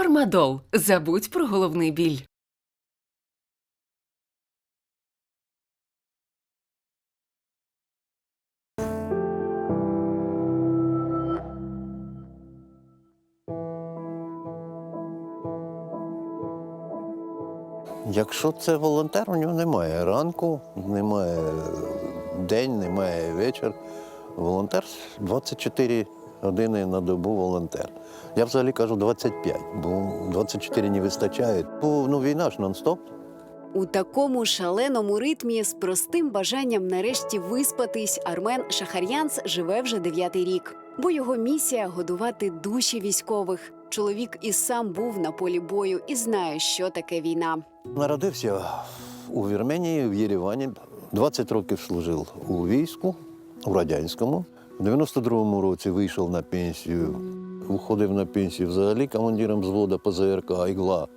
Фармадол. Забудь про головний біль. Якщо це волонтер, у нього немає ранку, немає день, немає вечір. Волонтер 24 години на добу волонтер. Я взагалі кажу 25, бо 24 не вистачає. Бо ну, війна ж нон-стоп. У такому шаленому ритмі з простим бажанням нарешті виспатись Армен Шахар'янц живе вже дев'ятий рік. Бо його місія годувати душі військових. Чоловік і сам був на полі бою і знає, що таке війна. Народився у Вірменії, в Єревані. 20 років служив у війську, у радянському. У 92-му році вийшов на пенсію. Виходив на пенсію взагалі командиром взводу ПЗРК Ігла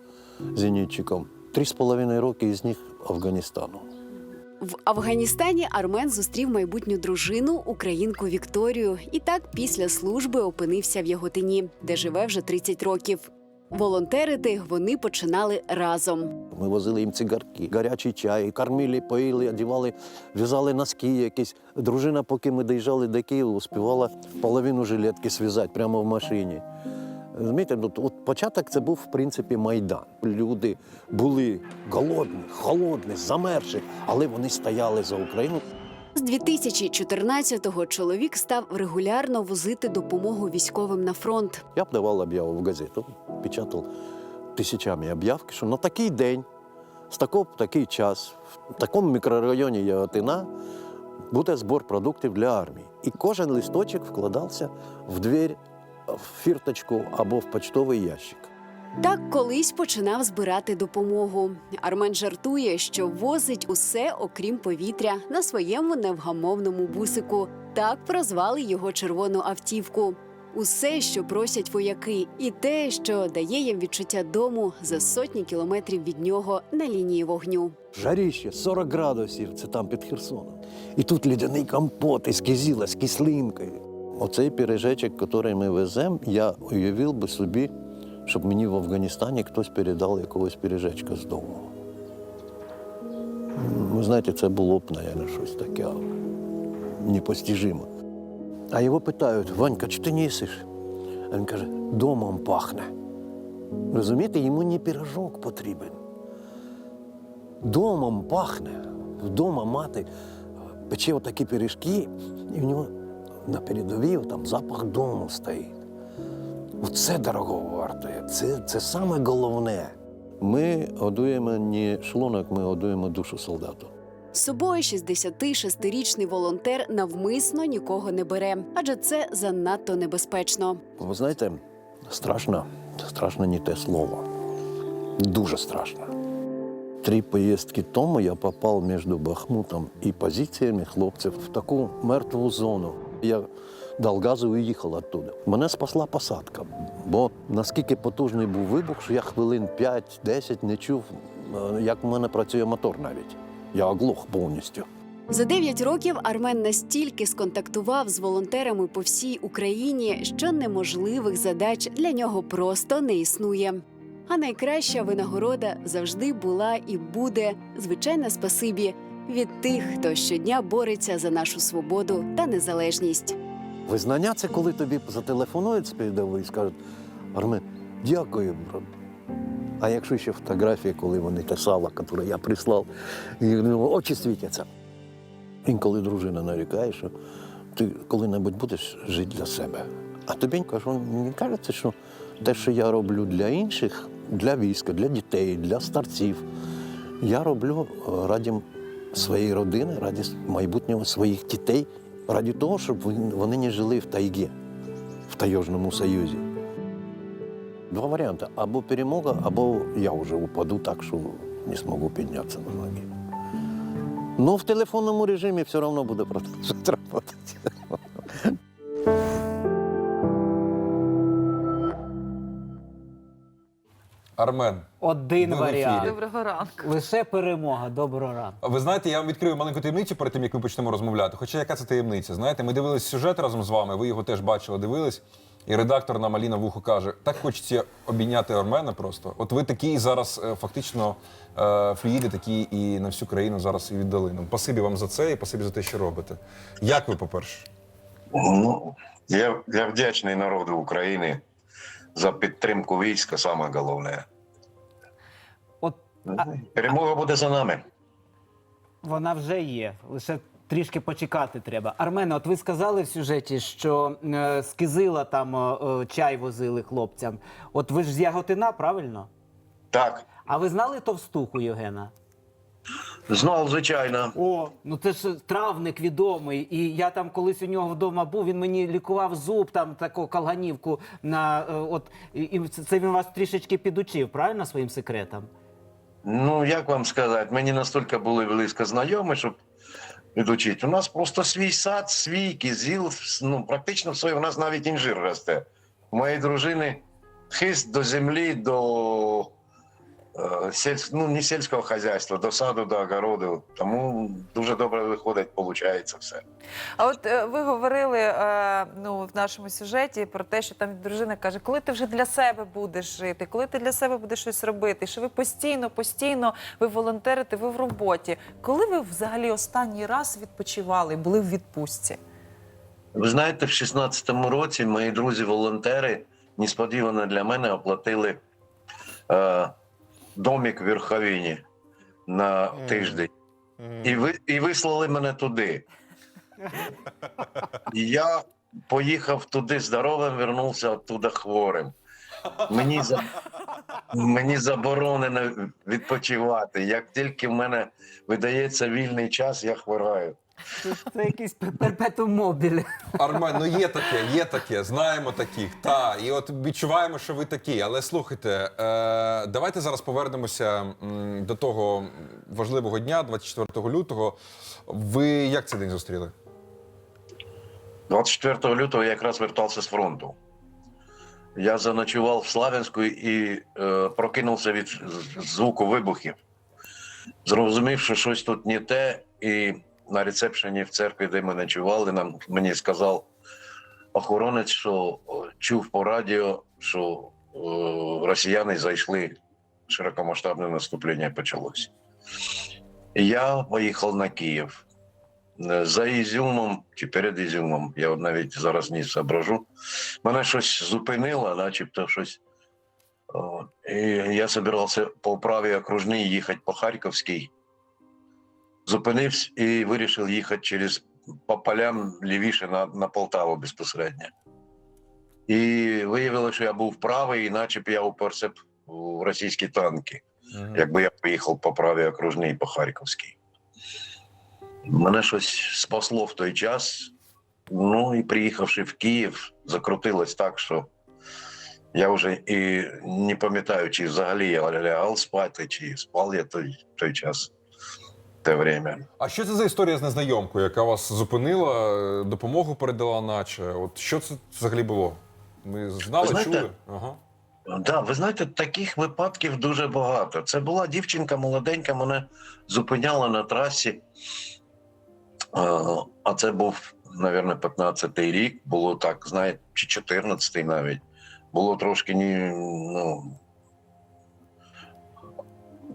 зенітчиком. Три з половиною роки із них Афганістану. В Афганістані Армен зустрів майбутню дружину, українку Вікторію, і так після служби опинився в Яготині, де живе вже 30 років. Волонтерити вони починали разом. Ми возили їм цигарки, гарячий чай, кормили, поїли, одягали, в'язали носки якісь. Дружина, поки ми доїжджали до Києва, успівала половину жилетки зв'язати прямо в машині. Розумієте, ну, от початок це був, в принципі, Майдан. Люди були голодні, холодні, замерзші, але вони стояли за Україну. З 2014-го чоловік став регулярно возити допомогу військовим на фронт. Я б давав об'яву в газету, печатав тисячами об'явки, що на такий день, з такого такий час, в такому мікрорайоні Яготина буде збор продуктів для армії. І кожен листочок вкладався в двір, в фірточку або в почтовий ящик. Так колись починав збирати допомогу. Армен жартує, що возить усе, окрім повітря, на своєму невгамовному бусику. Так прозвали його червону автівку. Усе, що просять вояки, і те, що дає їм відчуття дому за сотні кілометрів від нього на лінії вогню. Жаріще 40 градусів, це там під Херсоном. І тут лідяний компот із кизіла, з кислинкою. Оцей піріжечок, який ми веземо, я уявив би собі, щоб мені в Афганістані хтось передав якогось піріжечка з дому. Ви знаєте, це було б, мабуть, щось таке непостижиме. А його питають, Ванька, чи ти не їсиш? А він каже, домом пахне. Розумієте, йому не пірожок потрібен домом пахне. Вдома мати пече отакі пиріжки, і в нього на передовій там запах дому стоїть. Оце дорого вартує. Це, це саме головне. Ми годуємо не шлунок, ми годуємо душу солдату. Собою 66-річний волонтер навмисно нікого не бере, адже це занадто небезпечно. Ви знаєте, страшно, страшно не те слово. Дуже страшно. Три поїздки тому я попав між Бахмутом і позиціями хлопців в таку мертву зону. Я дав газу і їхав оттуда. Мене спасла посадка, бо наскільки потужний був вибух, що я хвилин 5-10 не чув, е, як в мене працює мотор навіть. Я оглох повністю. За 9 років Армен настільки сконтактував з волонтерами по всій Україні, що неможливих задач для нього просто не існує. А найкраща винагорода завжди була і буде звичайне спасибі від тих, хто щодня бореться за нашу свободу та незалежність. Визнання це коли тобі зателефонують з передової і скажуть, Армен, дякую, брат. А якщо ще фотографії, коли вони те сало, яке я прислав, і очі світяться. Інколи дружина нарікає, що ти коли-небудь будеш жити для себе. А тобі кажу, мені кажеться, що те, що я роблю для інших, для війська, для дітей, для старців, я роблю е, раді своєї родини, раді майбутнього своїх дітей, раді того, щоб вони- не жили в тайгі, в Таежному Союзі. Два варіанти: або перемога, або я вже упаду так, що не зможу піднятися на ноги. Ну, в телефонному режимі все одно буде продовжувати працювати. Армен, Один Ви в варіант. ефірі. Доброго ранку. Лише перемога. Доброго ранку. ви знаєте, я вам відкрию маленьку таємницю перед тим, як ми почнемо розмовляти. Хоча яка це таємниця? Знаєте, ми дивились сюжет разом з вами, ви його теж бачили, дивились. І редактор нам Аліна Вухо каже: так хочеться обійняти Армена просто. От ви такі зараз е, фактично е, флюїди, такі і на всю країну зараз і віддали нам. Спасибі вам за це і спасибі за те, що робите. Як ви, по-перше? Ну, я, я вдячний народу України за підтримку війська, саме головне. От а, Перемога буде за нами. вона вже є. Лише трішки почекати треба. Армене, от ви сказали в сюжеті, що е, з Кизила там е, е, чай возили хлопцям. От ви ж з Яготина, правильно? Так, А ви знали товстуху Євгена? знов, звичайно. О, ну це ж травник відомий. І я там колись у нього вдома був. Він мені лікував зуб, там таку калганівку на е, от і, і це це він вас трішечки підучив, правильно своїм секретам? Ну, як вам сказати, мені настільки були близько знайомі, щоб відучити. У нас просто свій сад, свій кізіл, ну, практично все. У нас навіть інжир росте. У моєї дружини хист до землі, до е, сіль... ну, не сільського хазяйства, до саду, до огороду. Тому дуже добре виходить, виходить все. А от е, ви говорили е, ну, в нашому сюжеті про те, що там дружина каже, коли ти вже для себе будеш жити, коли ти для себе будеш щось робити, що ви постійно, постійно ви волонтерите, ви в роботі. Коли ви взагалі останній раз відпочивали, були в відпустці? Ви знаєте, в 16-му році мої друзі-волонтери несподівано для мене оплатили е, домик в Верховіні на тиждень. І, ви, і вислали мене туди. І я поїхав туди здоровим, вернувся оттуда хворим. Мені, за... Мені заборонено відпочивати. Як тільки в мене видається вільний час, я хвораю. Це, це якийсь перпетум мобілі. Армен, ну є таке, є таке, знаємо таких. Та, і от відчуваємо, що ви такі. Але слухайте, е, давайте зараз повернемося м, до того важливого дня, 24 лютого. Ви як цей день зустріли? 24 лютого я якраз вертався з фронту. Я заночував в Славянську і е, прокинувся від звуку вибухів. Зрозумів, що щось тут не те, і на рецепшені в церкві, де ми ночували, нам мені сказав охоронець, що чув по радіо, що е, росіяни зайшли, широкомасштабне наступлення почалося. Я поїхав на Київ. Е, За Ізюмом чи перед Ізюмом, я навіть зараз не зображу. Мене щось зупинило, начебто щось. І я збирався по правій окружній їхати по Харківській. Зупинився і вирішив їхати через по полям лівіше на, на Полтаву безпосередньо. І виявилося, що я був правий, і наче б я уперся б у російські танки якби я поїхав по правій окружній по Харківській. Мене щось спасло в той час. Ну і приїхавши в Київ, закрутилось так, що я вже і не пам'ятаю, чи взагалі я лягав спати, чи спав я той, той час, те время. А що це за історія з незнайомкою, яка вас зупинила, е, допомогу передала, наче? От що це взагалі було? Ми знали, знаєте, чули? Ага. Да, ви знаєте, таких випадків дуже багато. Це була дівчинка молоденька, мене зупиняла на трасі. Е, А це був, мабуть, 15-й рік, було так, знаєте, чи 14-й навіть. Було трошки ні, ну.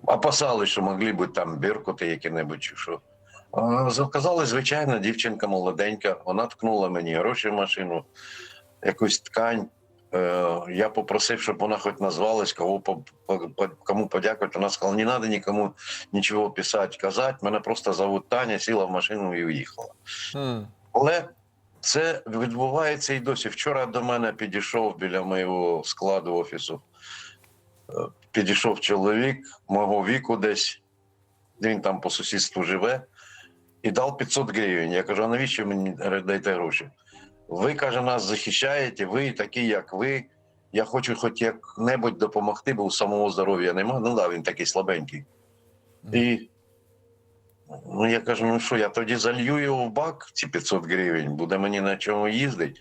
Опасали, що могли бути там біркути які-небудь чи що. Заказали, звичайно, дівчинка молоденька. Вона ткнула мені гроші в машину, якусь ткань. Е, я попросив, щоб вона хоч назвалась, кого по, по- по- кому подякувати. Вона сказала, не треба нікому нічого писати, казати. Мене просто зовут Таня, сіла в машину і уїхала. Хм. Але це відбувається і досі. Вчора до мене підійшов біля моєго складу офісу. Підійшов чоловік мого віку десь, він там по сусідству живе, і дав 500 гривень. Я кажу, а навіщо мені даєте гроші? Ви, каже, нас захищаєте, ви такі, як ви. Я хочу хоч як-небудь допомогти, бо у самого здоров'я нема. Ну да, він такий слабенький. І ну, я кажу: ну що, я тоді залью його в бак, ці 500 гривень, буде мені на чому їздити.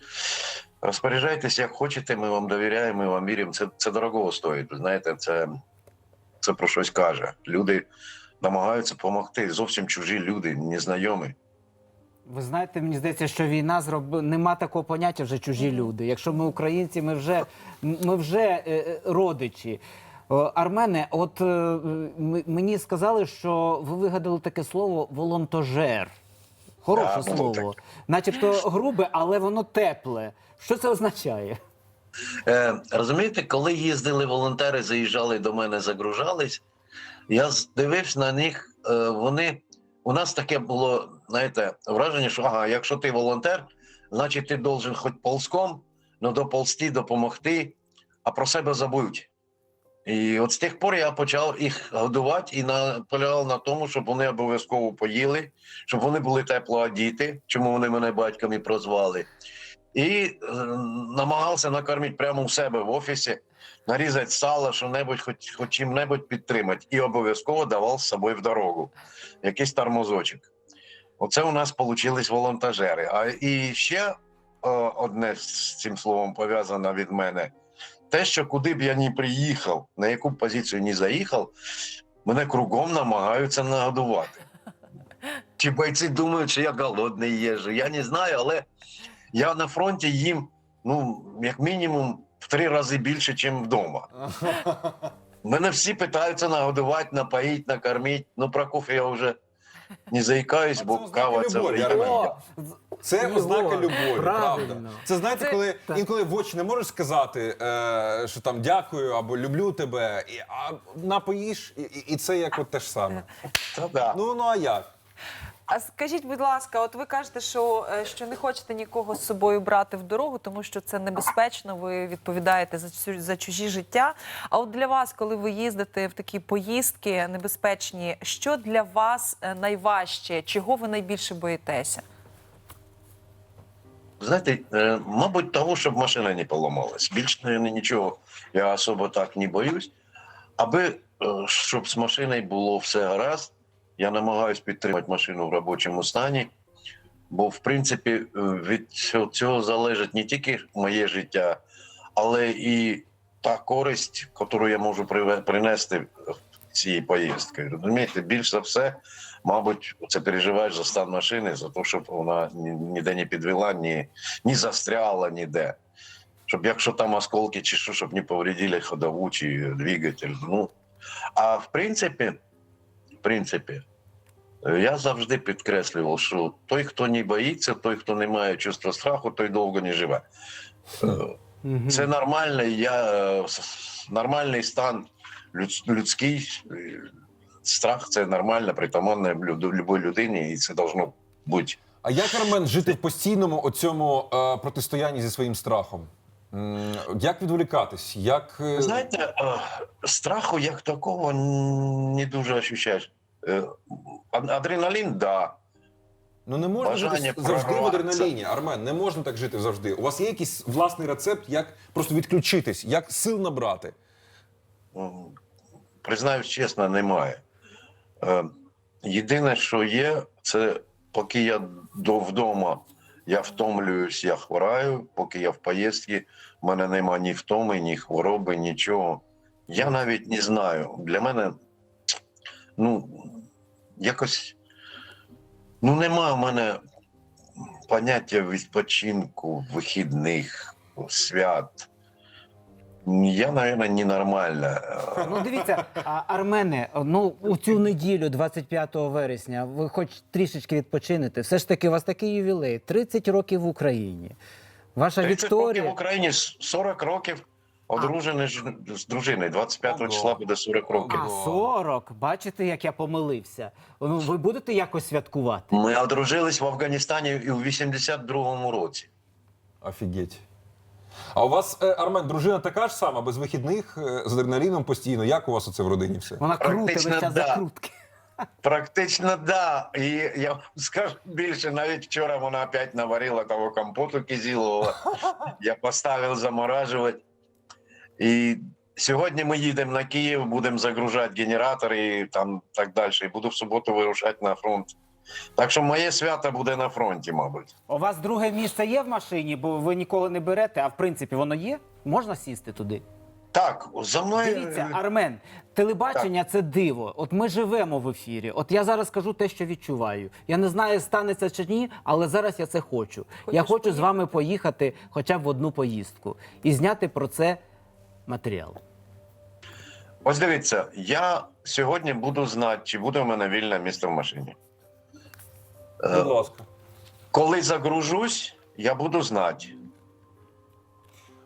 Розпоряджайтесь, як хочете, ми вам довіряємо, ми вам віримо. Це, це дорого стоїть. Ви знаєте, це, це про щось каже. Люди намагаються допомогти. Зовсім чужі люди, незнайомі. Ви знаєте, мені здається, що війна зробила нема такого поняття вже чужі люди. Якщо ми українці, ми вже ми вже е, е, родичі. Армене, от е, мені сказали, що ви вигадали таке слово волонтожер. Хороше Да, слово. було Начебто грубе, але воно тепле. Що це означає? Е, розумієте, коли їздили волонтери, заїжджали до мене, загружались, я дивився на них. Е, вони у нас таке було, знаєте, враження, що ага, якщо ти волонтер, значить ти должен хоч ползком, ну доползти, допомогти, а про себе забудь. І от з тих пор я почав їх годувати і наполягав на тому, щоб вони обов'язково поїли, щоб вони були тепло одіти, чому вони мене батьками прозвали. І е, намагався накормити прямо у себе в офісі, нарізати сало, що-небудь, хоч, хоч чим-небудь підтримати. І обов'язково давав з собою в дорогу якийсь тормозочок. Оце у нас получились волонтажери. А і ще е, одне з цим словом пов'язане від мене: те, що куди б я ні приїхав, на яку б позицію ні заїхав, мене кругом намагаються нагодувати. Чи бойці думають, що я голодний їжджу, я не знаю, але я на фронті їм, ну, як мінімум, в три рази більше, ніж вдома. Мене всі питаються нагодувати, напоїти, накормити. Ну, про кофе я вже не заїкаюсь, бо це ознака кава це я. Це Любов. ознака любові, правда. Це знаєте, Це- коли Так. інколи в очі не можеш сказати, е, що там дякую або люблю тебе, і, а напоїш, і, і, і це як от те ж саме. Та да. Ну ну а як? А скажіть, будь ласка, от ви кажете, що, е, що не хочете нікого з собою брати в дорогу, тому що це небезпечно, ви відповідаєте за, за чужі життя. А от для вас, коли ви їздите в такі поїздки небезпечні, що для вас е, найважче? Чого ви найбільше боїтеся? Знаєте, е, мабуть, того, щоб машина не поламалась. Більше наверное, нічого я особо так не боюсь. Аби щоб з машиною було все гаразд, я намагаюся підтримати машину в робочому стані. Бо, в принципі, е, від цього, залежить не тільки моє життя, але і та користь, яку я можу принести цієї поїздки. Розумієте, більш за все, мабуть, це переживаєш за стан машини, за те, щоб вона ніде не підвела, ні, ні застряла ніде. Щоб якщо там осколки чи що, щоб не повредили ходову чи двигатель. Ну, а в принципі, в принципі, е, я завжди підкреслював, що той, хто не боїться, той, хто не має чувства страху, той довго не живе. Е, Це нормальний, я, е, нормальний стан людський. е, Страх це нормально, притаманне любої людині, і це должно бути. А як Армен жити в постійному оцьому е, протистоянні зі своїм страхом? М, Як відволікатись? Як е, Знаєте, е, страху як такого не дуже. Е, Адреналін, да. ну не можна бажання жити завжди в адреналіні? Армен, не можна так жити завжди. У вас є якийсь власний рецепт, як просто відключитись, як сил набрати? Признаюсь чесно, немає. Е, Єдине, що є, це поки я до вдома, я втомлююсь, я хвораю, поки я в поїздці, в мене нема ні втоми, ні хвороби, нічого. Я навіть не знаю. Для мене ну, якось ну, нема в мене поняття відпочинку, вихідних, свят. Я, мабуть, ненормальна. Ну дивіться, а, Армене, ну у цю неділю, 25 вересня, ви хоч трішечки відпочинете. Все ж таки, у вас такий ювілей 30 років в Україні. Ваша 30 років в Україні, 40 років одружений з дружиною. 25 Ого. числа буде 40 років. А 40, бачите, як я помилився. Ну, ви будете якось святкувати? Ми одружились в Афганістані у 82-му році. Офігеть. А у вас, е, Армен, дружина така ж сама, без вихідних, е, з адреналіном постійно. Як у вас оце в родині все? Вона круте Практично весь час да. закрутки. Практично да. І я вам скажу більше, навіть вчора вона опять наварила того компоту кизілового. Я поставив заморажувати. І сьогодні ми їдемо на Київ, будемо загружати генератори і там так далі. І буду в суботу вирушати на фронт. Так що моє свято буде на фронті, мабуть. У вас друге місце є в машині, бо ви ніколи не берете, а в принципі воно є? Можна сісти туди? Так, за мною. Дивіться, Армен, телебачення це диво. От ми живемо в ефірі. От я зараз кажу те, що відчуваю. Я не знаю, станеться чи ні, але зараз я це хочу. я Хочеш хочу з вами поїхати хоча б в одну поїздку і зняти про це матеріал. Ось дивіться, я сьогодні буду знати, чи буде у мене вільне місце в машині. Е, Будь ласка. Коли загружусь, я буду знати.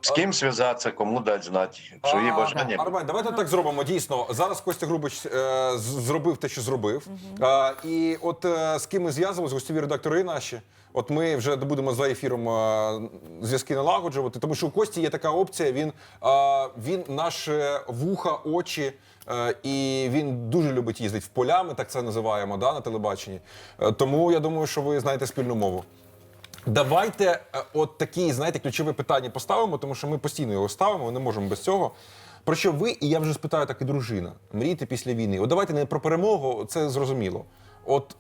З ким зв'язатися, кому дати знати, що є А, бажання. Армен, давайте так зробимо. Дійсно, зараз Костя Грубич е, зробив те, що зробив. Е, і от е, з ким ми зв'язувалися, гостєві редактори наші. От ми вже будемо за ефіром е, зв'язки налагоджувати, тому що у Кості є така опція. Він, е, він наше вуха, очі. Е, І він дуже любить їздити в поля, ми так це називаємо да, на телебаченні. Е, Тому я думаю, що ви знаєте спільну мову. Давайте е, от такі, знаєте, ключові питання поставимо, тому що ми постійно його ставимо, не можемо без цього. Про що ви, і я вже спитаю так і дружина, мрієте після війни? От давайте не про перемогу, це зрозуміло. От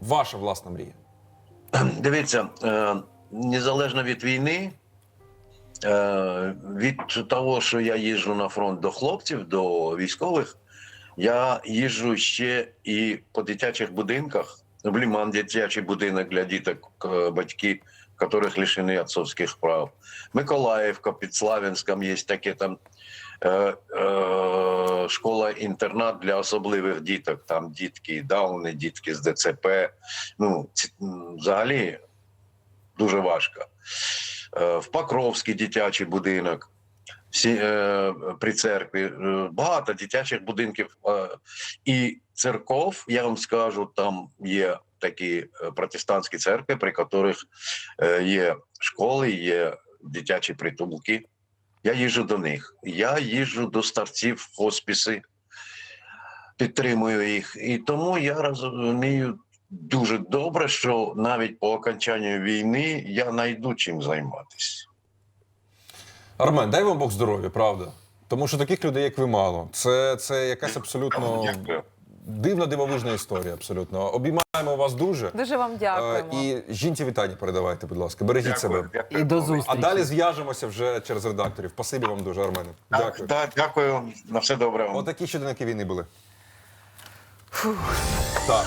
ваша власна мрія. Дивіться, незалежно від війни, від того, що я їжджу на фронт до хлопців, до військових, я їжджу ще і по дитячих будинках. В Ліман дитячий будинок для діток, е, батьки, яких лишені отцовських прав. Миколаївка під Славянськом є таке там е, е, школа-інтернат для особливих діток. Там дітки Дауни, дітки з ДЦП. Ну, взагалі дуже важко. Е, в Покровський дитячий будинок. Всі, е, при церкві Е, багато дитячих будинків і церков, я вам скажу, там є такі протестантські церкви, при яких є школи, є дитячі притулки. Я їжджу до них. Я їжджу до старців в підтримую їх. І тому я розумію дуже добре, що навіть по окончанню війни я знайду чим займатися. Армен, дай вам Бог здоров'я, правда. Тому що таких людей, як ви, мало. Це, це якась абсолютно Дякую. дивна дивовижна історія. Абсолютно. Обіймаємо вас дуже. Дуже вам Е, дякуємо. І жінці вітання передавайте, будь ласка. Бережіть себе. І до зустрічі. А далі зв'яжемося вже через редакторів. Спасибі вам дуже, Армене. Дякую. Дякую. Так, дякую. На все добре. вам. Отакі щоденники війни були. Так,